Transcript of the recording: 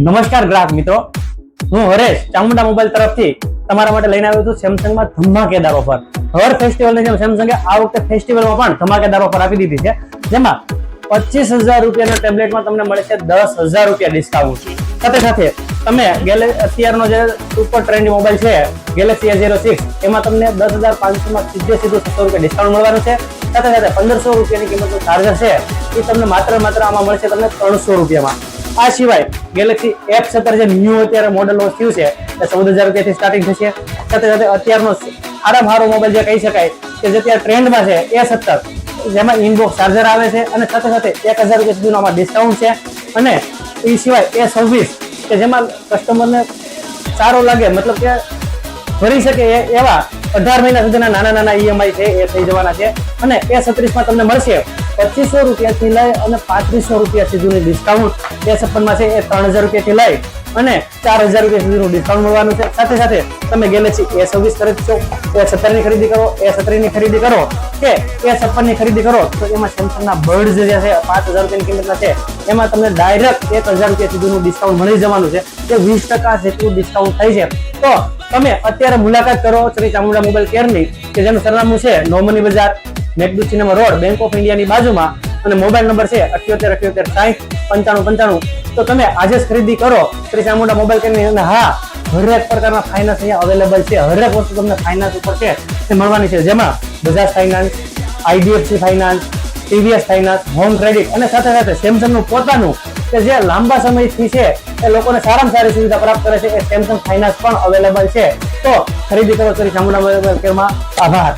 નમસ્કાર ગ્રાહક મિત્રો. હું હરેશ, ચામુંડા મોબાઈલ તરફથી તમારા માટે લઈને આવ્યો છું સેમસંગમાં ધમાકેદાર ઓફર હર ફેસ્ટિવલની જેમ સેમસંગે આ વખતે ફેસ્ટિવલમાં પણ ધમાકેદાર ઓફર આપી દીધી છે. જેમાં પચીસ હજાર રૂપિયાના ટેબ્લેટમાં તમને મળે છે દસ હજાર રૂપિયા ડિસ્કાઉન્ટ સાથે સાથે તમે ગેલે અત્યારનો જે સુપર ટ્રેન્ડી મોબાઈલ છે ગેલેક્સી એ ઝીરો સિક્સ એમાં તમને દસ હજાર પાંચસોમાં સીધે સીધું સત્તર રૂપિયા ડિસ્કાઉન્ટ મળવાનું છે. સાથે સાથે પંદરસો રૂપિયાની કિંમતનું ચાર્જર છે, એ તમને માત્ર માત્ર આમાં મળશે તમને ત્રણસો રૂપિયામાં. આ સિવાય ગેલેક્સી એફ સત્તર જે ન્યૂ અત્યારે મોડલ થયું છે, એ ચૌદ હજાર રૂપિયાથી સ્ટાર્ટિંગ થશે. સાથે સાથે અત્યારનો સારામાં સારો મોબાઈલ જે કહી શકાય કે જે અત્યારે ટ્રેન્ડમાં છે, એ સત્તર. જેમાં ઇનબોક્સ ચાર્જર આવે છે અને સાથે સાથે એક હજાર રૂપિયા સુધીનો આમાં ડિસ્કાઉન્ટ છે. અને એ સિવાય એ સર્વિસ કે જેમાં કસ્ટમરને સારો લાગે, મતલબ કે ભરી શકે એ એવા અઢાર મહિના સુધીના નાના નાના ઈએમઆઈ છે, એ થઈ જવાના છે. અને એ છત્રીસમાં તમને મળશે પચીસો રૂપિયાથી લઈ અને પાંત્રીસો રૂપિયા સુધીનું ડિસ્કાઉન્ટ બે છપ્પનમાં છે, એ ત્રણ હજાર રૂપિયાથી લઈ અને ચાર હજાર રૂપિયા સુધીનું ડિસ્કાઉન્ટ મળવાનું છે. સાથે સાથે તમે ગેલેક્સી એ છવ્વીસ ખરીદશો એ સત્તરની ખરીદી કરો એ સત્તરની ખરીદી કરો કે એ છપ્પનની ખરીદી કરો, તો એમાં સેમસંગના બર્ડ જે છે, પાંચ હજાર રૂપિયાની કિંમતના છે. એમાં તમને ડાયરેક્ટ એક હજાર રૂપિયા સુધીનું ડિસ્કાઉન્ટ મળી જવાનું છે. કે વીસ ટકા જેટલું ડિસ્કાઉન્ટ થાય છે. તો તમે અત્યારે મુલાકાત કરો શ્રી ચામુંડા મોબાઈલ કેરની કે જેનું સરનામું છે નોમની બજાર. મેકડુ સિનેમા રોડ બેંક ઓફ ઇન્ડિયાની બાજુમાં અને મોબાઈલ નંબર છે અઠ્યોતેર અઠ્યોતેર સાહીઠ પંચાણું પંચાણું. તો તમે આજે જ ખરીદી કરો. શ્રી ચામુંડા મોબાઈલ કેરની અને હા, હરેક પ્રકારના ફાઇનાન્સ અહીંયા અવેલેબલ છે. હરેક વસ્તુ તમને ફાઇનાન્સ ઉપર છે તે મળવાની છે. જેમાં Bajaj finance IDFC finance TVS finance home credit અને સાથે સાથે સેમસંગનું પોતાનું કે જે લાંબા સમયથી છે એ લોકોને સારામાં સારી સુવિધા પ્રાપ્ત કરે છે એ સેમસંગ ફાઇનાન્સ પણ અવેલેબલ છે. તો ખરીદી કરો શ્રી ચામુંડા મોબાઈલ કેરમાં. આભાર.